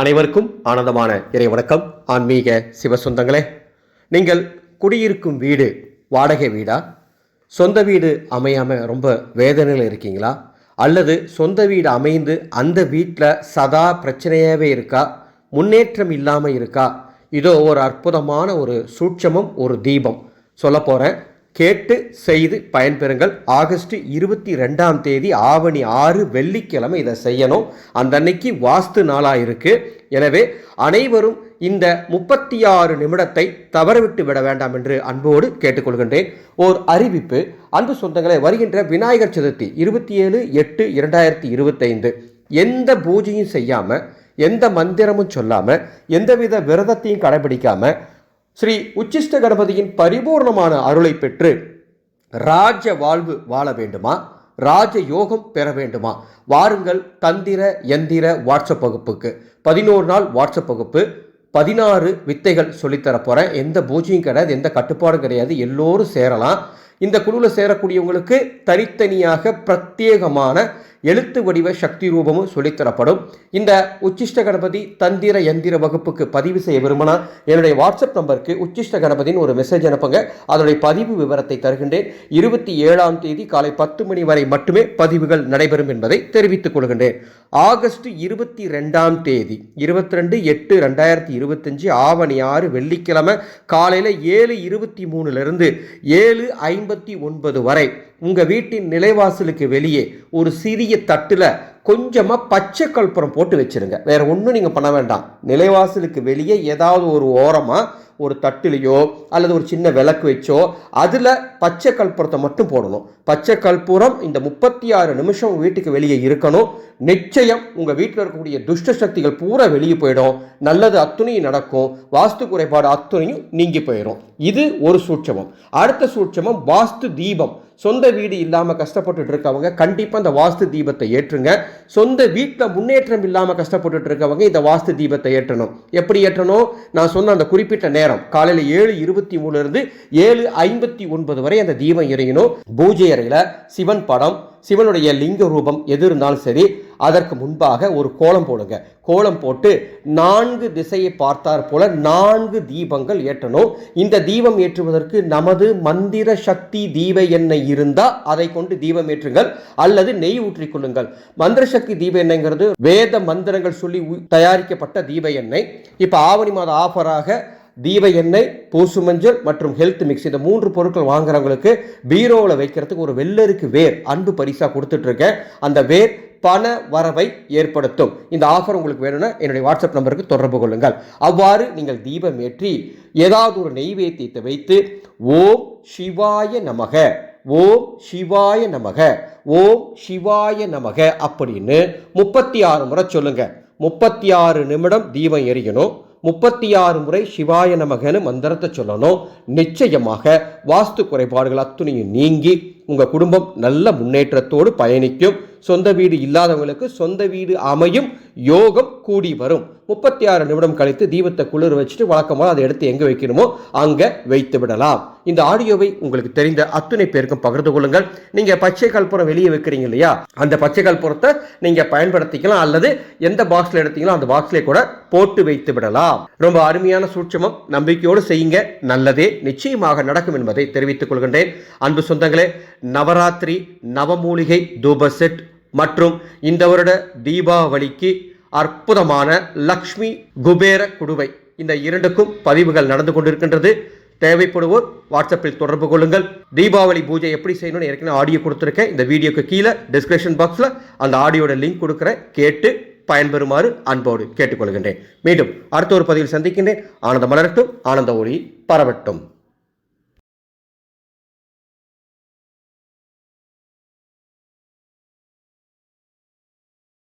அனைவருக்கும் ஆனந்தமான இறை வணக்கம். ஆன்மீக சிவசொந்தங்களே நீங்கள் குடியிருக்கும் வீடு வாடகை வீடா? சொந்த வீடு அமையாமல் ரொம்ப வேதனையில் இருக்கீங்களா? அல்லது சொந்த வீடு அமைந்து அந்த வீட்டில் சதா பிரச்சனையாகவே இருக்கா? முன்னேற்றம் இல்லாமல் இருக்கா? இதோ ஒரு அற்புதமான ஒரு சூட்சமம் ஒரு தீபம். சொல்ல போகிறேன் கேட்டு செய்து பயன்பெறுங்கள். ஆகஸ்ட் இருபத்தி ரெண்டாம் தேதி ஆவணி ஆறு வெள்ளிக்கிழமை இதை செய்யணும். அந்த அன்னைக்கு வாஸ்து நாளாக இருக்குது எனவே அனைவரும் இந்த முப்பத்தி ஆறு நிமிடத்தை தவறவிட்டு விட வேண்டாம் என்று அன்போடு கேட்டுக்கொள்கின்றேன். ஓர் அறிவிப்பு. அன்பு சொந்தங்களை வருகின்ற விநாயகர் சதுர்த்தி இருபத்தி ஏழு எட்டு இரண்டாயிரத்தி இருபத்தைந்து. எந்த பூஜையும் செய்யாமல் எந்த மந்திரமும் சொல்லாமல் எந்தவித விரதத்தையும் கடைபிடிக்காமல் ஸ்ரீ உச்சிஷ்ட கணபதியின் பரிபூர்ணமான அருளை பெற்று ராஜ வாழ்வு வாழ வேண்டுமா? ராஜ யோகம் பெற வேண்டுமா? வாருங்கள் தந்திர எந்திர வாட்ஸ்அப் வகுப்புக்கு. பதினோரு நாள் வாட்ஸ்அப் வகுப்பு. பதினாறு வித்தைகள் சொல்லித்தர போகிறேன் எந்த பூஜையும் கிடையாது எந்த கட்டுப்பாடும் கிடையாது. எல்லோரும் சேரலாம். இந்த குழுவில் சேரக்கூடியவங்களுக்கு தனித்தனியாக பிரத்யேகமான எழுத்து வடிவ சக்தி ரூபமும் சொல்லித்தரப்படும். இந்த உச்சிஷ்ட கணபதி தந்திர எந்திர வகுப்புக்கு பதிவு செய்ய விரும்பினா என்னுடைய வாட்ஸ்அப் நம்பருக்கு உச்சிஷ்ட கணபதினு ஒரு மெசேஜ் அனுப்புங்க. அதனுடைய பதிவு விவரத்தை தருகின்றேன். இருபத்தி ஏழாம் தேதி காலை பத்து மணி வரை மட்டுமே பதிவுகள் நடைபெறும் என்பதை தெரிவித்துக் கொள்கின்றேன். ஆகஸ்ட் இருபத்தி ரெண்டாம் தேதி இருபத்தி ரெண்டு எட்டு ரெண்டாயிரத்தி இருபத்தஞ்சு ஆவணி ஆறு வெள்ளிக்கிழமை காலையில் ஏழு இருபத்தி மூணுலேருந்து ஏழு ஐம்பத்தி ஒன்பது வரை உங்கள் வீட்டின் நிலைவாசலுக்கு வெளியே ஒரு சிறிய தட்டில் கொஞ்சமாக பச்சை கற்பூரம் போட்டு வச்சிருங்க. வேறு ஒன்றும் நீங்கள் பண்ண வேண்டாம். நிலைவாசலுக்கு வெளியே ஏதாவது ஒரு ஓரமாக ஒரு தட்டிலையோ அல்லது ஒரு சின்ன விளக்கு வச்சோ அதில் பச்சை கற்பூரத்தை மட்டும் போடணும். பச்சை கற்பூரம் இந்த முப்பத்தி ஆறு நிமிஷம் வீட்டுக்கு வெளியே இருக்கணும். நிச்சயம் உங்கள் வீட்டில் இருக்கக்கூடிய துஷ்ட சக்திகள் பூரா வெளியே போயிடும். நல்லது அத்துணையும் நடக்கும். வாஸ்து குறைபாடு அத்துணையும் நீங்கி போயிடும் இது ஒரு சூட்சமம். அடுத்த சூட்சமம் வாஸ்து தீபம். சொந்த வீடு இல்லாமல் கஷ்டப்பட்டுட்டு இருக்கவங்க கண்டிப்பாக இந்த வாஸ்து தீபத்தை ஏற்றுங்க. சொந்த வீட்டில் முன்னேற்றம் இல்லாமல் கஷ்டப்பட்டுட்டு இருக்கவங்க இந்த வாஸ்து தீபத்தை ஏற்றணும். எப்படி ஏற்றணும்? நான் சொன்ன அந்த குறிப்பிட்ட நேரம் காலையில் ஏழு இருபத்தி மூணுலேருந்து ஏழு ஐம்பத்தி ஒன்பது வரை அந்த தீபம் இறங்கினோம் பூஜை அறையில் சிவன் படம் சிவனுடைய லிங்க ரூபம் எது இருந்தாலும் சரி அதற்கு முன்பாக ஒரு கோலம் போடுங்க. கோலம் போட்டு நான்கு திசையை பார்த்தார் போல நான்கு தீபங்கள் ஏற்றணும். இந்த தீபம் ஏற்றுவதற்கு நமது மந்திர சக்தி தீப எண்ணெய் இருந்தால் அதை கொண்டு தீபம் ஏற்றுங்கள் அல்லது நெய் ஊற்றிக் கொள்ளுங்கள். மந்திர சக்தி தீப எண்ணெய்ங்கிறது வேத மந்திரங்கள் சொல்லி உ- தயாரிக்கப்பட்ட தீப எண்ணெய். இப்போ ஆவணி மாத ஆஃபராக தீப எண்ணெய் பூசு மஞ்சள் மற்றும் ஹெல்த் மிக்ஸ் இந்த மூன்று பொருட்கள் வாங்குறவங்களுக்கு பீரோவில் வைக்கிறதுக்கு ஒரு வெள்ளருக்கு வேர் அன்பு பரிசாக கொடுத்துட்டு இருக்கேன் அந்த வேர் பண வரவை ஏற்படுத்தும். இந்த ஆஃபர் உங்களுக்கு வேணும்னா என்னுடைய வாட்ஸ்அப் நம்பருக்கு தொடர்பு கொள்ளுங்கள். அவ்வாறு நீங்கள் தீபம் ஏற்றி ஏதாவது ஒரு நெய்வேத்தியத்தை வைத்து ஓம் சிவாய நமக ஓம் சிவாய நமக ஓம் சிவாய நமக அப்படின்னு முப்பத்தி ஆறு முறை சொல்லுங்க. முப்பத்தி ஆறு நிமிடம் தீபம் எரியணும். முப்பத்தி ஆறு முறை சிவாய நமகன்னு மந்திரத்தை சொல்லணும். நிச்சயமாக வாஸ்து குறைபாடுகள் அத்துணையும் நீங்கி உங்கள் குடும்பம் நல்ல முன்னேற்றத்தோடு பயணிக்கும். சொந்த வீடு இல்லாதவங்களுக்கு சொந்த வீடு அமையும். யோகம் கூடி வரும். முப்பத்தி ஆறு நிமிடம் கழித்து தீபத்தை குளிர் வச்சுட்டு வழக்கமாக அதை எடுத்து எங்கே வைக்கணுமோ அங்கே வைத்து விடலாம். இந்த ஆடியோவை உங்களுக்கு தெரிந்த அத்துணை பேருக்கும் பகிர்ந்து கொள்ளுங்கள். நீங்கள் பச்சை கற்பூரம் வெளியே வைக்கிறீங்க இல்லையா? அந்த பச்சை கற்பூரத்தை நீங்கள் பயன்படுத்திக்கலாம். அல்லது எந்த பாக்ஸில் எடுத்தீங்களோ அந்த பாக்ஸ்லேயே கூட போட்டு வைத்து விடலாம். ரொம்ப அருமையான சூட்சமம். நம்பிக்கையோடு செய்யுங்க. நல்லதே நிச்சயமாக நடக்கும் என்பதை தெரிவித்துக் கொள்கின்றேன். அன்பு சொந்தங்களே நவராத்திரி நவமூலிகை தூப செட் மற்றும் இந்த வருட தீபாவளிக்கு அற்புதமான லக்ஷ்மி குபேர குடுவை. இந்த இரண்டுக்கும் பதிவுகள் நடந்து கொண்டிருக்கின்றது. தேவைப்படுவோர் வாட்ஸ்அப்பில் தொடர்பு கொள்ளுங்கள். தீபாவளி பூஜை எப்படி செய்யணும்னு ஏற்கனவே ஆடியோ கொடுத்துருக்கேன். இந்த வீடியோக்கு கீழே டிஸ்கிரிப்ஷன் பாக்ஸில் அந்த ஆடியோட லிங்க் கொடுக்குறேன் கேட்டு பயன்பெறுமாறு அன்போடு கேட்டுக்கொள்கின்றேன். மீண்டும் அடுத்த ஒரு பதிவில் சந்திக்கின்றேன். ஆனந்த மலரட்டும். ஆனந்த ஒளி பரவட்டும்.